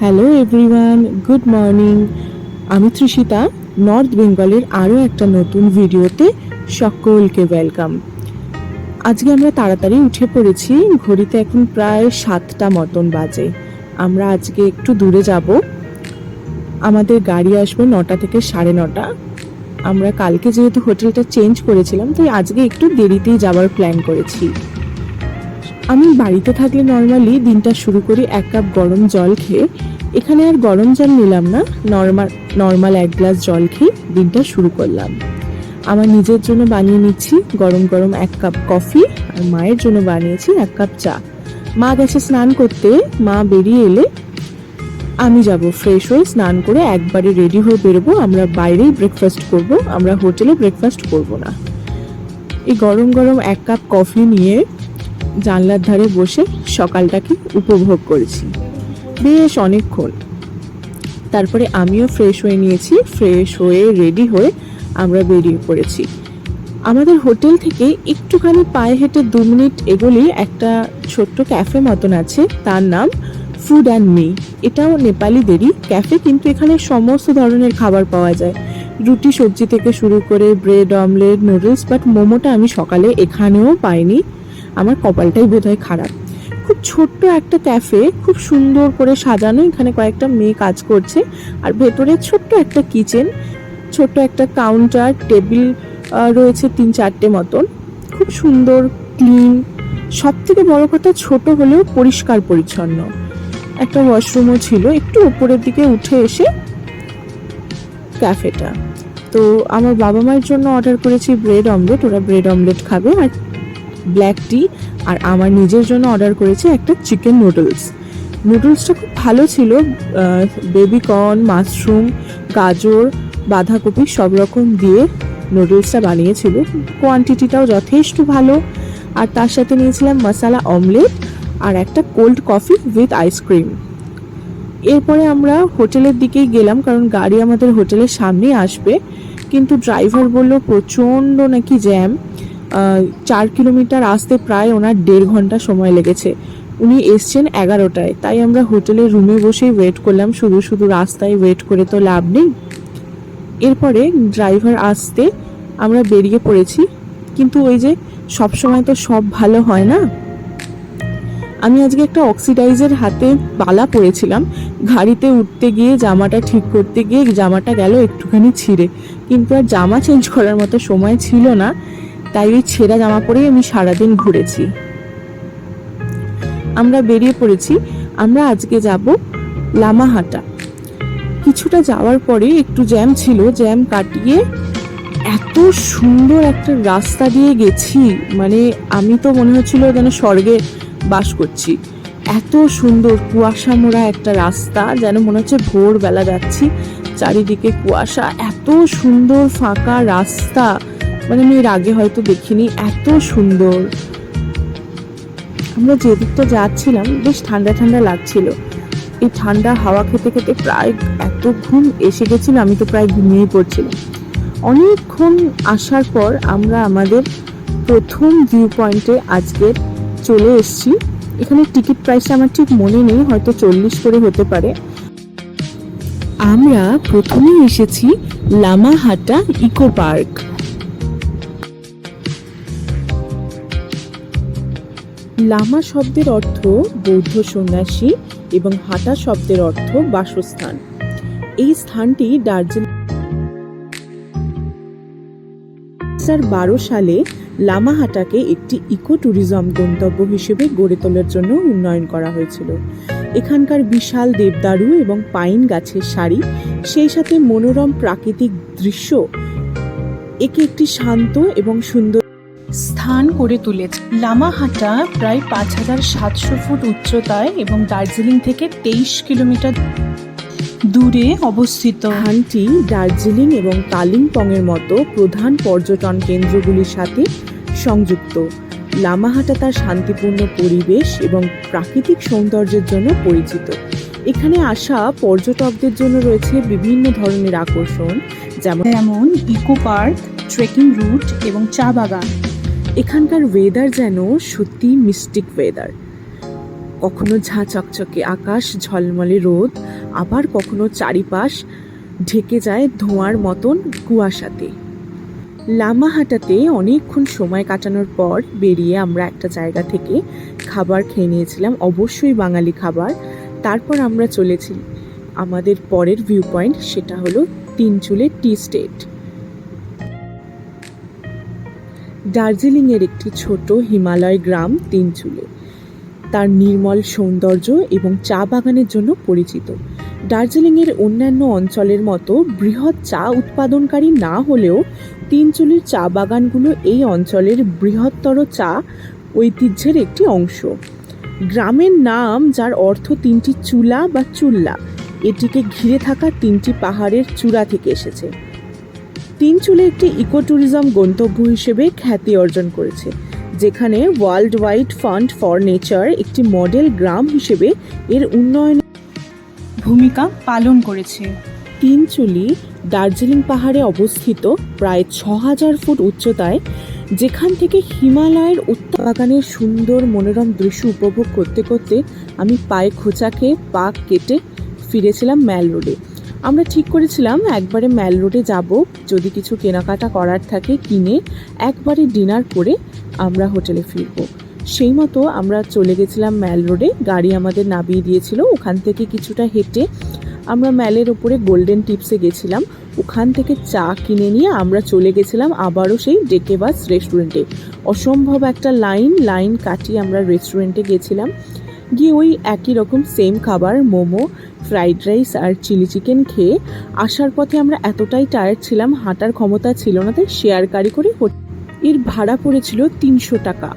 Hello everyone good morning আমি Trishita north বেঙ্গলের আরও একটা নতুন ভিডিওতে সকলকে ওয়েলকাম আজকে আমরা তাড়াতাড়ি উঠে পড়েছি। ঘড়িতে এখন প্রায় সাতটা মতন বাজে। আমরা আজকে একটু দূরে যাব। আমাদের গাড়ি আসবে নটা থেকে সাড়ে নটা। আমরা কালকে যেহেতু হোটেলটা চেঞ্জ করেছিলাম, তাই আজকে একটু দেরিতেই যাওয়ার প্ল্যান করেছি। আমি বাড়িতে থাকলে নর্মালি দিনটা শুরু করি এক কাপ গরম জল খেয়ে। এখানে আর গরম জল নিলাম না নর্মাল নর্মাল এক গ্লাস জল খেয়ে দিনটা শুরু করলাম। আমার নিজের জন্য বানিয়ে নিচ্ছি গরম গরম এক কাপ কফি, আর মায়ের জন্য বানিয়েছি এক কাপ চা। মা গেছে স্নান করতে, মা বেরিয়ে এলে আমি যাব ফ্রেশ হয়ে স্নান করে একবারে রেডি হয়ে বেরোবো। আমরা বাইরেই ব্রেকফাস্ট করব, আমরা হোটেলে ব্রেকফাস্ট করব না। এই গরম গরম এক কাপ কফি নিয়ে জানলার ধারে বসে সকালটাকে উপভোগ করেছি। বেশ অনেকক্ষণ। তারপরে আমিও ফ্রেশ হয়ে নিয়েছি ফ্রেশ হয়ে রেডি হয়ে আমরা বেরিয়ে পড়েছি। আমাদের হোটেল থেকে একটুখানি পায়ে হেঁটে দু মিনিট এগোলেই একটা ছোট্ট ক্যাফে মতন আছে, তার নাম ফুড অ্যান্ড মি এটাও নেপালিদেরই ক্যাফে কিন্তু এখানে সমস্ত ধরনের খাবার পাওয়া যায়। রুটি, সবজি থেকে শুরু করে ব্রেড অমলেট নুডলস বাট মোমোটা আমি সকালে এখানেও পাইনি। আমার কপালটাই বোধহয় খারাপ। খুব ছোট্ট একটা ক্যাফে, খুব সুন্দর করে সাজানো, এখানে কয়েকটা মেয়ে কাজ করছে। আর ভেতরে ছোট্ট একটা কিচেন, ছোট্ট একটা কাউন্টার, টেবিল রয়েছে তিন চারটে মতন। খুব সুন্দর, ক্লিন। সব থেকে বড় কথা, ছোট হলেও পরিষ্কার পরিচ্ছন্ন। একটা ওয়াশরুমও ছিল, একটু উপরের দিকে উঠে এসে ক্যাফেটা। তো আমার বাবা মায়ের জন্য অর্ডার করেছি ব্রেড অমলেট, ওরা ব্রেড অমলেট খাবে। আর ব্ল্যাক টি আর আমার নিজের জন্য অর্ডার করেছি একটা চিকেন নুডলস নুডলসটা খুব ভালো ছিল বেবি কর্ন মাশরুম গাজর, বাঁধাকপি সব রকম দিয়ে নুডলসটা বানিয়েছিল। কোয়ান্টিটিটাও যথেষ্ট ভালো। আর তার সাথে নিয়েছিলাম মশালা অমলেট আর একটা কোল্ড কফি উইথ আইসক্রিম এরপরে আমরা হোটেলের দিকেই গেলাম, কারণ গাড়ি আমাদের হোটেলের সামনেই আসবে। কিন্তু ড্রাইভার বলল, প্রচণ্ড নাকি জ্যাম চার কিলোমিটার আসতে প্রায় ওনার দেড় ঘণ্টা সময় লেগেছে। উনি এসছেন এগারোটায়। তাই আমরা হোটেলের রুমে বসেই ওয়েট করলাম। শুধু শুধু রাস্তায় ওয়েট করে তো লাভ নেই। এরপরে ড্রাইভার আসতে আমরা বেরিয়ে পড়েছি। কিন্তু ওই যে সব সময় তো সব ভালো হয় না? আমি আজকে একটা অক্সিডাইজের হাতে বালা পরেছিলাম। গাড়িতে উঠতে গিয়ে জামাটা ঠিক করতে গিয়ে জামাটা গেল একটুখানি ছিঁড়ে। কিন্তু আর জামা চেঞ্জ করার মতো সময় ছিল না। তাই ওই ছেঁড়া জামা পরেই আমি সারাদিন ঘুরেছি। আমরা বেরিয়ে পড়েছি, আমরা আজকে যাব লামাহাটা। কিছুটা যাওয়ার পরে একটু জ্যাম ছিল, জ্যাম কাটিয়ে এত সুন্দর একটা রাস্তা দিয়ে গেছি মানে আমি তো মনে হচ্ছিল যেন স্বর্গে বাস করছি। এত সুন্দর কুয়াশা মোড়া একটা রাস্তা, যেন মনে হচ্ছে ভোরবেলা যাচ্ছি, চারিদিকে কুয়াশা, এত সুন্দর ফাঁকা রাস্তা। মানে আমি এর আগে হয়তো দেখিনি, এত সুন্দর। আমরা যেদিকটা যাচ্ছিলাম, বেশ ঠান্ডা ঠান্ডা লাগছিল। এই ঠান্ডা হাওয়া খেতে খেতে প্রায় এত ঘুম এসে গেছিল, আমি তো প্রায় ঘুমিয়েই পড়ছিলাম। অনেকক্ষণ আসার পর আমরা আমাদের প্রথম ভিউ পয়েন্টে আজকে চলে এসেছি। এখানে টিকিট প্রাইসটা আমার ঠিক মনে নেই, হয়তো চল্লিশ করে হতে পারে। আমরা প্রথমেই এসেছি লামাহাটা ইকো পার্ক। লামা শব্দের অর্থ বৌদ্ধ সন্ন্যাসী এবং হাটা শব্দের অর্থ বাসস্থান। এই স্থানটি দার্জিলিং বারো সালে লামাহাটাকে একটি ইকো ট্যুরিজম গন্তব্য হিসেবে গড়ে তোলার জন্য উন্নয়ন করা হয়েছিল। এখানকার বিশাল দেবদারু এবং পাইন গাছের সারি, সেই সাথে মনোরম প্রাকৃতিক দৃশ্য, একে একটি শান্ত এবং সুন্দর স্থান করে তুলেছে লামাহাটা প্রায় পাঁচ হাজার সাতশো ফুট উচ্চতায় এবং দার্জিলিং থেকে তেইশ কিলোমিটার দূরে অবস্থিত। স্থানটি দার্জিলিং এবং কালিম্পংয়ের মতো প্রধান পর্যটন কেন্দ্রগুলির সাথে সংযুক্ত। লামাহাটা তার শান্তিপূর্ণ পরিবেশ এবং প্রাকৃতিক সৌন্দর্যের জন্য পরিচিত। এখানে আসা পর্যটকদের জন্য রয়েছে বিভিন্ন ধরনের আকর্ষণ যেমন যেমন ইকো পার্ক ট্রেকিং রুট এবং চা বাগান। এখানকার ওয়েদার যেন সত্যি মিস্টিক ওয়েদার কখনো ঝাঁ চকচকে আকাশ, ঝলমলে রোদ, আবার কখনো চারিপাশ ঢেকে যায় ধোঁয়ার মতন কুয়াশাতে। লামাহাটাতে অনেকক্ষণ সময় কাটানোর পর বেরিয়ে আমরা একটা জায়গা থেকে খাবার খেয়ে নিয়েছিলাম, অবশ্যই বাঙালি খাবার। তারপর আমরা চলেছি। আমাদের পরের ভিউ পয়েন্ট সেটা হলো তিনচুলের টি স্টেট দার্জিলিংয়ের একটি ছোট হিমালয় গ্রাম তিনচুলে। তার নির্মল সৌন্দর্য এবং চা বাগানের জন্য পরিচিত। দার্জিলিংয়ের অন্যান্য অঞ্চলের মতো বৃহৎ চা উৎপাদনকারী না হলেও তিনচুলির চা বাগানগুলো এই অঞ্চলের বৃহত্তর চা ঐতিহ্যের একটি অংশ। গ্রামের নাম, যার অর্থ তিনটি চুলা বা চুল্লা, এটিকে ঘিরে থাকা তিনটি পাহাড়ের চূড়া থেকে এসেছে। তিনচুলে একটি ইকো ট্যুরিজম গন্তব্য হিসেবে খ্যাতি অর্জন করেছে যেখানে world wide fund for nature একটি মডেল গ্রাম হিসেবে এর উন্নয়ন ভূমিকা পালন করেছে। তিনচুলি দার্জিলিং পাহাড়ে অবস্থিত প্রায় ছ হাজার ফুট উচ্চতায় যেখান থেকে হিমালয়ের উত্তরাগানের সুন্দর মনোরম দৃশ্য উপভোগ করতে করতে আমি পায়ে খোঁচাকে পা কেটে ফিরেছিলাম ম্যাল রোডে আমরা ঠিক করেছিলাম, একবারে ম্যাল রোডে যাব। যদি কিছু কেনাকাটা করার থাকে কিনে, একবারে ডিনার করে আমরা হোটেলে ফিরবো। সেই মতো আমরা চলে গেছিলাম ম্যাল রোডে। গাড়ি আমাদের নামিয়ে দিয়েছিল। ওখান থেকে কিছুটা হেঁটে আমরা ম্যালের ওপরে গোল্ডেন টিপসে গেছিলাম। ওখান থেকে চা কিনে নিয়ে আমরা চলে গেছিলাম আবারও সেই ডেকে বাস রেস্টুরেন্টে। অসম্ভব একটা লাইন লাইন কাটিয়ে আমরা রেস্টুরেন্টে গেছিলাম। গিয়ে ওই একই রকম সেম খাবার, মোমো ফ্রাইড রাইস আর চিলি চিকেন খেয়ে আসার পথে আমরা এতটাই টায়ার্ড ছিলাম, হাঁটার ক্ষমতা ছিল না, তাই শেয়ার গাড়ি করে এর ভাড়া পড়েছিল তিনশো টাকা।